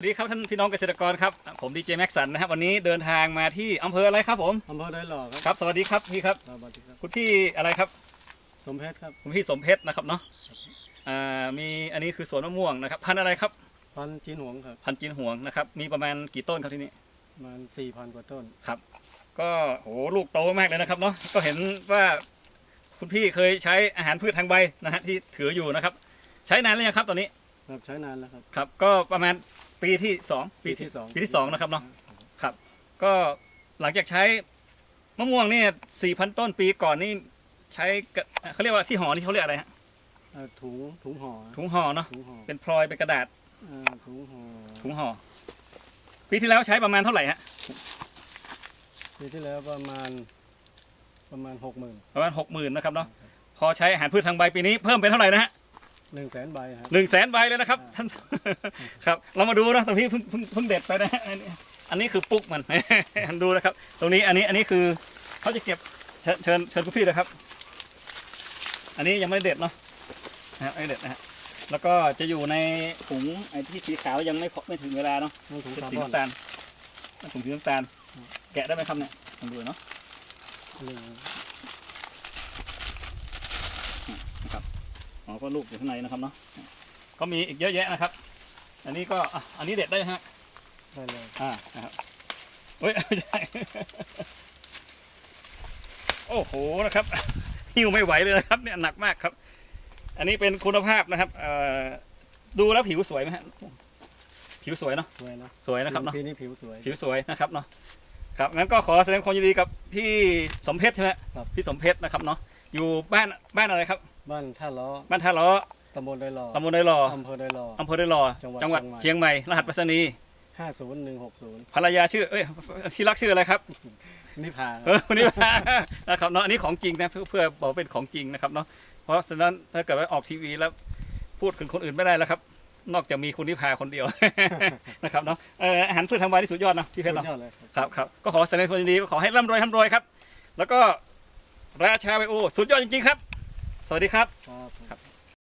สวัสดีครับท่านพี่น้องเกษตรกรครับผมดีเจแม็กสันนะครับวันนี้เดินทางมาที่อำเภออะไรครับผมอำเภอได้หล่อครับครับสวัสดีครับพี่ครับสวัสดีครับคุณพี่อะไรครับ สมเพชรครับคุณพี่สมเพชรนะครับเนาะอ่ามีอันนี้คือสวนมะม่วงนะครับ พันธุ์อะไรครับ พันธุ์จีนหวงครับพันธุ์จีนหวงนะครับมีประมาณกี่ต้นครับที่นี่ประมาณสี่พันกว่าต้นครับ ก็โหลูกโตมากเลยนะครับเนาะก็เห็นว่าคุณพี่เคยใช้อาหารพืชทางใบนะฮะที่ถืออยู่นะครับ ใช้นานแล้วยังครับตอนนี้ ครับใช้นานแล้วครับ ครับ ก็ประมาณปีที่สองปีที่สองปีที่สองนะครับเนาะครับ ก็หลังจากใช้มะม่วงเนี่ยสี่พันต้นปีก่อนนี่ใช้กระเขาเรียกว่าที่ห่อนี่เขาเรียกอะไรฮะเอ่อถุงถุงห่อถุงห่อเนาะถุงห่อเป็นพลอยเป็นกระดาษเอ่อถุงห่อถุงห่อปีที่แล้วใช้ประมาณเท่าไหร่ฮะปีที่แล้วประมาณประมาณหกหมื่นประมาณหกหมื่นนะครับเนาะพอใช้อาหารพืชทางใบปีนี้เพิ่มเป็นเท่าไหร่นะฮะ หนึ่งแสนใบครับหนึ่งแสนใบเลยนะครับท่านครับเรามาดูนะตรงนี้เพิ่งเพิ่งเพิ่งเด็ดไปนะฮะอันนี้อันนี้คือปุ๊กมันท่านดูนะครับ ตรงนี้อันนี้อันนี้คือเขาจะเก็บเชิญเชิญเชิญคุณพี่นะครับ อันนี้ยังไม่ได้เด็ดเนาะนะครับไม่ได้เด็ดนะฮะแล้วก็จะอยู่ในถุงไอ้ที่สีขาวยังไม่พอไม่ถึงเวลาเนาะนี่ถุงเป็นคาร์สีบอนน้ำตาลถุงสีน้ำตาลแกะได้ไหมครับเนี่ยลองดูเนาะ หนึ่ง อ๋อก็ลูกอยู่ข้างในนะครับเนาะก็มีอีกเยอะแยะนะครับ อันนี้ก็อะอันนี้เด็ดได้ไหมฮะได้เลยอ่านะครับเฮ้ยไม่ใช่โอ้โหนะครับหิ้วไม่ไหวเลยนะครับเนี่ยหนักมากครับ อันนี้เป็นคุณภาพนะครับเอ่อดูแล้วผิวสวยไหมฮะผิวสวยเนาะสวยนะสวยนะครับเนาะปีนี้ผิวสวยผิวสวยนะครับเนาะครับงั้นก็ขอแสดงความยินดีกับพี่สมเพชรใช่ไหมครับพี่สมเพชรนะครับเนาะอยู่บ้านบ้านอะไรครับ บ้านท่าล้อบ้านท่าล้อตำบลได้หล่อตำบลไดหล่ออำเภอได้หล่ออำเภอไดหล่อจังหวัดจังหวัดเชีเชียยงงใหใหม่ม่รหัสไปรษณีย์ห้าศูนย์หนึ่งหกศูนย์ภรรยาชื่อเอ้ยที่รักชื่ออะไรครับนิพาเออคนนี้มานะครับเนาะอันนี้ของจริงนะเพื่อเพื่อบอกเป็นของจริงนะครับเนาะเพราะฉะนั้นถ้าเกิดว่าออกทีวีแล้วพูดถึงคนอื่นไม่ได้แล้วครับ นอกจากมีคุณนิพาคนเดียวนะครับเนาะเอ่ออาหารพืชทางใบที่สุดยอดเนาะพี่เพสุชรดเนาะยอดเลยครับครับครับก็ขอแสดงความยินดีก็ขอให้ร่ำรวยร่ำรวยครับ แล้วก็ราชาไบโอสุดยอดจริงๆครับ สวัสดีครับ ครับ